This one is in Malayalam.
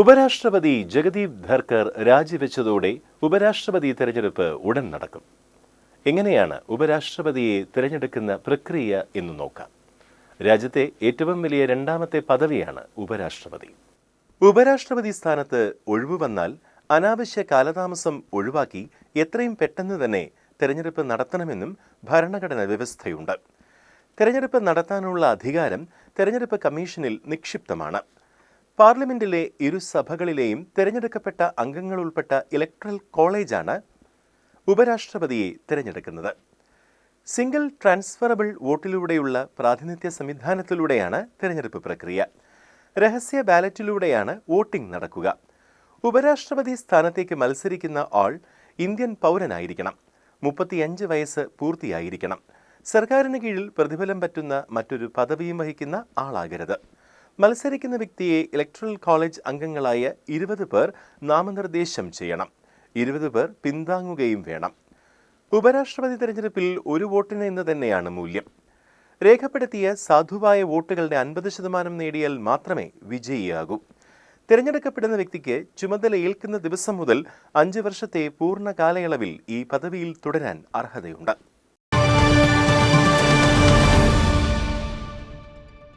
ഉപരാഷ്ട്രപതി ജഗദീപ് ധർക്കർ രാജിവെച്ചതോടെ ഉപരാഷ്ട്രപതി തെരഞ്ഞെടുപ്പ് ഉടൻ നടക്കും. എങ്ങനെയാണ് ഉപരാഷ്ട്രപതിയെ തിരഞ്ഞെടുക്കുന്ന പ്രക്രിയ എന്ന് നോക്കാം. രാജ്യത്തെ ഏറ്റവും വലിയ രണ്ടാമത്തെ പദവിയാണ് ഉപരാഷ്ട്രപതി. ഉപരാഷ്ട്രപതി സ്ഥാനത്ത് ഒഴിവു വന്നാൽ അനാവശ്യ കാലതാമസം ഒഴിവാക്കി എത്രയും പെട്ടെന്ന് തന്നെ തെരഞ്ഞെടുപ്പ് നടത്തണമെന്നും ഭരണഘടന വ്യവസ്ഥയുണ്ട്. തെരഞ്ഞെടുപ്പ് നടത്താനുള്ള അധികാരം തെരഞ്ഞെടുപ്പ് കമ്മീഷനിൽ നിക്ഷിപ്തമാണ്. പാർലമെന്റിലെ ഇരു സഭകളിലെയും തെരഞ്ഞെടുക്കപ്പെട്ട അംഗങ്ങൾ ഉൾപ്പെട്ട ഇലക്ട്രൽ കോളേജാണ് ഉപരാഷ്ട്രപതിയെ തിരഞ്ഞെടുക്കുന്നത്. സിംഗിൾ ട്രാൻസ്ഫറബിൾ വോട്ടിലൂടെയുള്ള പ്രാതിനിധ്യ സംവിധാനത്തിലൂടെയാണ് തിരഞ്ഞെടുപ്പ് പ്രക്രിയ. രഹസ്യ ബാലറ്റിലൂടെയാണ് വോട്ടിംഗ് നടക്കുക. ഉപരാഷ്ട്രപതി സ്ഥാനത്തേക്ക് മത്സരിക്കുന്ന ആൾ ഇന്ത്യൻ പൗരനായിരിക്കണം. മുപ്പത്തിയഞ്ച് വയസ്സ് പൂർത്തിയായിരിക്കണം. സർക്കാരിന് കീഴിൽ പ്രതിഫലം പറ്റുന്ന മറ്റൊരു പദവിയും വഹിക്കുന്ന ആളാകരുത്. മത്സരിക്കുന്ന വ്യക്തിയെ ഇലക്ട്രൽ കോളേജ് അംഗങ്ങളായ ഇരുപത് പേർ നാമനിർദ്ദേശം ചെയ്യണം. ഇരുപത് പേർ പിന്താങ്ങുകയും വേണം. ഉപരാഷ്ട്രപതി തെരഞ്ഞെടുപ്പിൽ ഒരു വോട്ടിന് എന്ന് തന്നെയാണ് മൂല്യം. രേഖപ്പെടുത്തിയ സാധുവായ വോട്ടുകളുടെ അൻപത് ശതമാനം നേടിയാൽ മാത്രമേ വിജയിയാകൂ. തിരഞ്ഞെടുക്കപ്പെടുന്ന വ്യക്തിക്ക് ചുമതല ഏൽക്കുന്ന ദിവസം മുതൽ അഞ്ച് വർഷത്തെ പൂർണ കാലയളവിൽ ഈ പദവിയിൽ തുടരാൻ അർഹതയുണ്ട്.